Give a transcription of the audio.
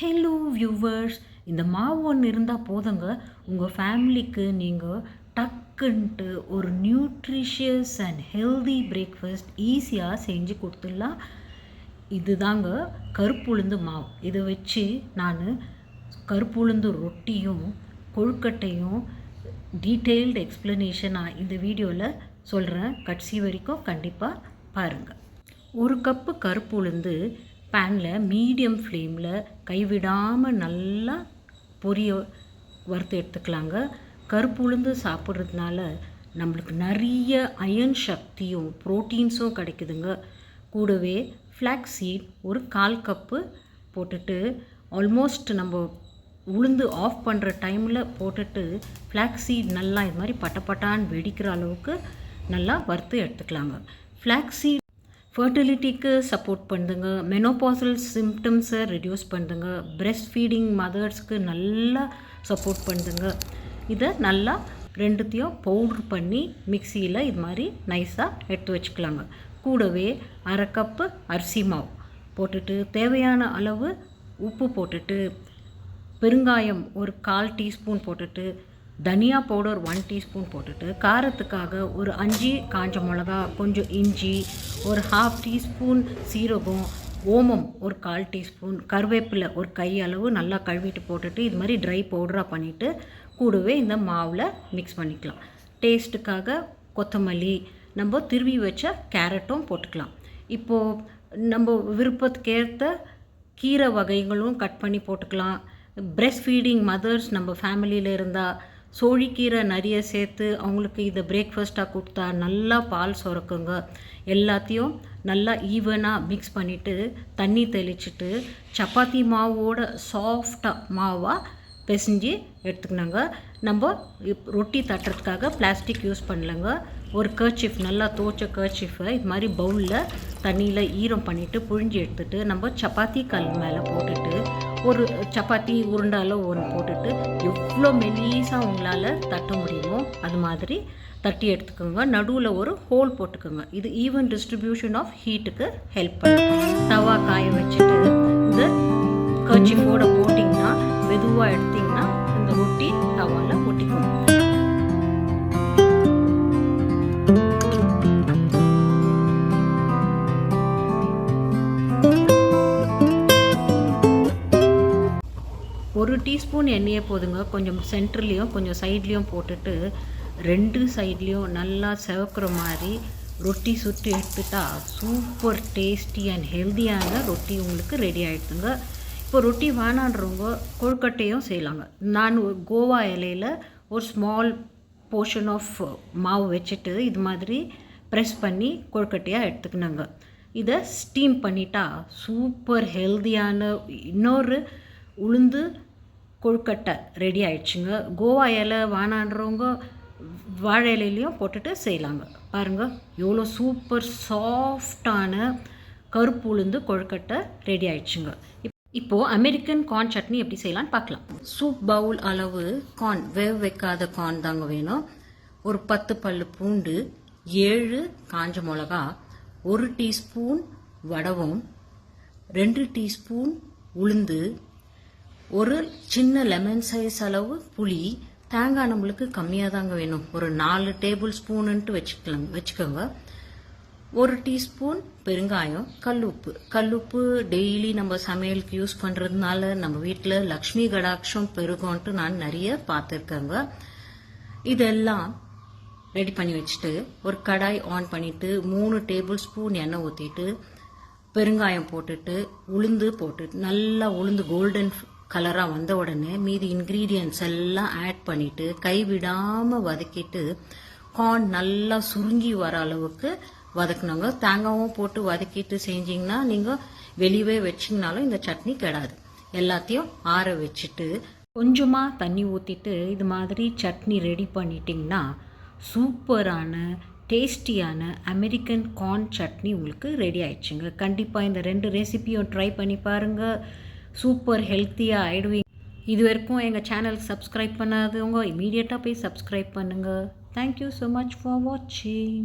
Hello viewers இந்த மாவு ஒன்று இருந்தால் போதுங்க. உங்கள் ஃபேமிலிக்கு நீங்கள் டக்குன்ட்டு ஒரு நியூட்ரிஷியஸ் அண்ட் ஹெல்தி பிரேக்ஃபாஸ்ட் ஈஸியாக செஞ்சு கொடுத்துடலாம். இதுதாங்க கருப்புளுந்து மாவு. இதை வச்சு நான் கருப்புளுந்து ரொட்டியும் கொழுக்கட்டையும் டீட்டெயில்டு எக்ஸ்ப்ளனேஷன் நான் இந்த வீடியோவில் சொல்கிறேன் கடைசி வரைக்கும் கண்டிப்பாக பாருங்கள் ஒரு கப்பு கருப்பு உளுந்து பேனில் மீடியம் ஃப்ளேமில் கைவிடாமல் நல்லா பொரிய வறுத்து எடுத்துக்கலாங்க. கருப்பு உளுந்து சாப்பிட்றதுனால நம்மளுக்கு நிறைய அயன் சக்தியும் ப்ரோட்டீன்ஸும் கிடைக்குதுங்க. கூடவே ஃப்ளாக் சீட் ஒரு கால் கப்பு போட்டுட்டு ஆல்மோஸ்ட் நம்ம உளுந்து ஆஃப் பண்ணுற டைமில் போட்டுட்டு ஃப்ளாக் சீட் நல்லா இது மாதிரி பட்டப்பட்டான்னு வெடிக்கிற அளவுக்கு நல்லா வறுத்து எடுத்துக்கலாங்க. ஃப்ளாக் சீட் ஃபர்டிலிட்டிக்கு சப்போர்ட் பண்ணுதுங்க. மெனோபாசல் சிம்டம்ஸை ரெடியூஸ் பண்ணுதுங்க. பிரெஸ்ட் ஃபீடிங் மதர்ஸ்க்கு நல்லா சப்போர்ட் பண்ணுதுங்க. இதை நல்லா ரெண்டுத்தையும் பவுட்ரு பண்ணி மிக்சியில் இது மாதிரி நைஸாக எடுத்து வச்சுக்கலாங்க. கூடவே அரை கப்பு அரிசி மாவு போட்டுட்டு தேவையான அளவு உப்பு போட்டுட்டு பெருங்காயம் ஒரு கால் டீஸ்பூன் போட்டுட்டு தனியா பவுடர் ஒன் டீஸ்பூன் போட்டுட்டு காரத்துக்காக ஒரு அஞ்சு காஞ்ச மிளகா கொஞ்சம் இஞ்சி ஒரு ஹாஃப் டீஸ்பூன் சீரகம் ஓமம் ஒரு கால் டீஸ்பூன் கருவேப்பிலை ஒரு கை அளவு நல்லா கழுவிட்டு போட்டுட்டு இது மாதிரி ட்ரை பவுடராக பண்ணிவிட்டு கூடவே இந்த மாவில் மிக்ஸ் பண்ணிக்கலாம். டேஸ்ட்டுக்காக கொத்தமல்லி நம்ம திருவி வச்ச கேரட்டும் போட்டுக்கலாம். இப்போது நம்ம விருப்பத்துக்கேற்ற கீரை வகைகளும் கட் பண்ணி போட்டுக்கலாம். பிரெஸ்ட் ஃபீடிங் மதர்ஸ் நம்ம ஃபேமிலியில் இருந்தால் சோழிக்கீரை நிறைய சேர்த்து அவங்களுக்கு இதை பிரேக்ஃபாஸ்ட்டாக கொடுத்தா நல்லா பால் சுரக்குங்க. எல்லாத்தையும் நல்லா ஈவனாக மிக்ஸ் பண்ணிவிட்டு தண்ணி தெளிச்சிட்டு சப்பாத்தி மாவோட சாஃப்டாக மாவாக பிசைஞ்சு எடுத்துக்கினாங்க நம்ம ரொட்டி தட்டுறதுக்காக பிளாஸ்டிக் யூஸ் பண்ணலங்க. ஒரு கர்ச்சிஃப் நல்லா தோச்ச கர்ச்சிஃபை இது மாதிரி பவுலில் தண்ணியில் ஈரம் பண்ணிவிட்டு புழிஞ்சு எடுத்துகிட்டு நம்ம சப்பாத்தி கல் மேலே போட்டுட்டு ஒரு சப்பாத்தி உருண்டாலோ ஒன்று போட்டுட்டு எவ்வளோ மெலீஸாக உங்களால் தட்ட முடியுமோ அது மாதிரி தட்டி எடுத்துக்கோங்க. நடுவில் ஒரு ஹோல் போட்டுக்கோங்க. இது ஈவன் டிஸ்ட்ரிபியூஷன் ஆஃப் ஹீட்டுக்கு ஹெல்ப் பண்ணும். தவா காய வச்சுட்டு இந்த கூட போட்டிங்கன்னா மெதுவாக எடுத்திங்கன்னா இந்த ரொட்டி தவாவில் ஒட்டிக்கணும் ஒரு டீஸ்பூன் எண்ணெயை போதுங்க. கொஞ்சம் சென்டர்லேயும் கொஞ்சம் சைட்லேயும் போட்டுட்டு ரெண்டு சைட்லேயும் நல்லா செவக்கிற மாதிரி ரொட்டி சுட்டு எடுத்துட்டா சூப்பர் டேஸ்டி அண்ட் ஹெல்த்தியான ரொட்டி உங்களுக்கு ரெடி ஆகிடுதுங்க இப்போ ரொட்டி வேணான்றவங்க கொழுக்கட்டையும் செய்யலாங்க. நான் கோவா இலையில் ஒரு ஸ்மால் போர்ஷன் ஆஃப் மாவு வச்சுட்டு இது மாதிரி ப்ரெஸ் பண்ணி கொழுக்கட்டையாக எடுத்துக்கினாங்க இதை ஸ்டீம் பண்ணிட்டா சூப்பர் ஹெல்த்தியான இன்னொரு உளுந்து கொழுக்கட்டை ரெடி ஆயிடுச்சுங்க. கோவா இலை வானான்றவங்க வாழை இலையிலையும் போட்டுட்டு செய்யலாங்க. பாருங்கள் எவ்வளோ சூப்பர் சாஃப்டான கருப்பு உளுந்து கொழுக்கட்டை ரெடி ஆயிடுச்சுங்க. இப்போது அமெரிக்கன் கார்ன் சட்னி எப்படி செய்யலான்னு பார்க்கலாம். சூப் பவுல் அளவு கார்ன் வேவ் வைக்காத கார்ன் தாங்க வேணும். ஒரு பத்து பல்லு பூண்டு ஏழு காஞ்ச மிளகா ஒரு டீஸ்பூன் வடவம் ரெண்டு டீஸ்பூன் உளுந்து ஒரு சின்ன லெமன் சைஸ் அளவு புளி தேங்காய் நம்மளுக்கு கம்மியாக தாங்க வேணும். ஒரு நாலு டேபிள் ஸ்பூனுன்ட்டு வச்சுக்கலாம் வச்சுக்கோங்க. ஒரு டீஸ்பூன் பெருங்காயம் கல்லுப்பு கல்லுப்பு டெய்லி நம்ம சமையலுக்கு யூஸ் பண்ணுறதுனால நம்ம வீட்டில் லக்ஷ்மி கடாட்சம் பெருகும்ன்ட்டு நான் நிறைய பார்த்துருக்கேங்க. இதெல்லாம் ரெடி பண்ணி வச்சுட்டு ஒரு கடாய் ஆன் பண்ணிவிட்டு மூணு டேபிள் ஸ்பூன் எண்ணெய் ஊற்றிட்டு பெருங்காயம் போட்டுட்டு உளுந்து போட்டுட்டு நல்லா உளுந்து கோல்டன் கலராக வந்த உடனே மீதி இன்க்ரீடியன்ட்ஸ் எல்லாம் ஆட் பண்ணிவிட்டு கைவிடாமல் வதக்கிட்டு கார்ன் நல்லா சுருங்கி வர அளவுக்கு வதக்கினாங்க தேங்காவும் போட்டு வதக்கிட்டு செஞ்சிங்கன்னா நீங்கள் வெளியவே வச்சிங்கனாலும் இந்த சட்னி கெடாது. எல்லாத்தையும் ஆற வச்சுட்டு கொஞ்சமாக தண்ணி ஊற்றிட்டு இது மாதிரி சட்னி ரெடி பண்ணிட்டிங்கன்னா சூப்பரான டேஸ்டியான அமெரிக்கன் கார்ன் சட்னி உங்களுக்கு ரெடி ஆயிடுச்சுங்க. கண்டிப்பாக இந்த ரெண்டு ரெசிபியும் ட்ரை பண்ணி பாருங்கள் சூப்பர் ஹெல்த்தியாக ஆகிடுவீங்க இது வரைக்கும் எங்கள் சேனலுக்கு சப்ஸ்கிரைப் பண்ணாதவங்க இமீடியட்டாக போய் சப்ஸ்கிரைப் பண்ணுங்கள் தேங்க்யூ ஸோ மச் ஃபார் வாட்சிங்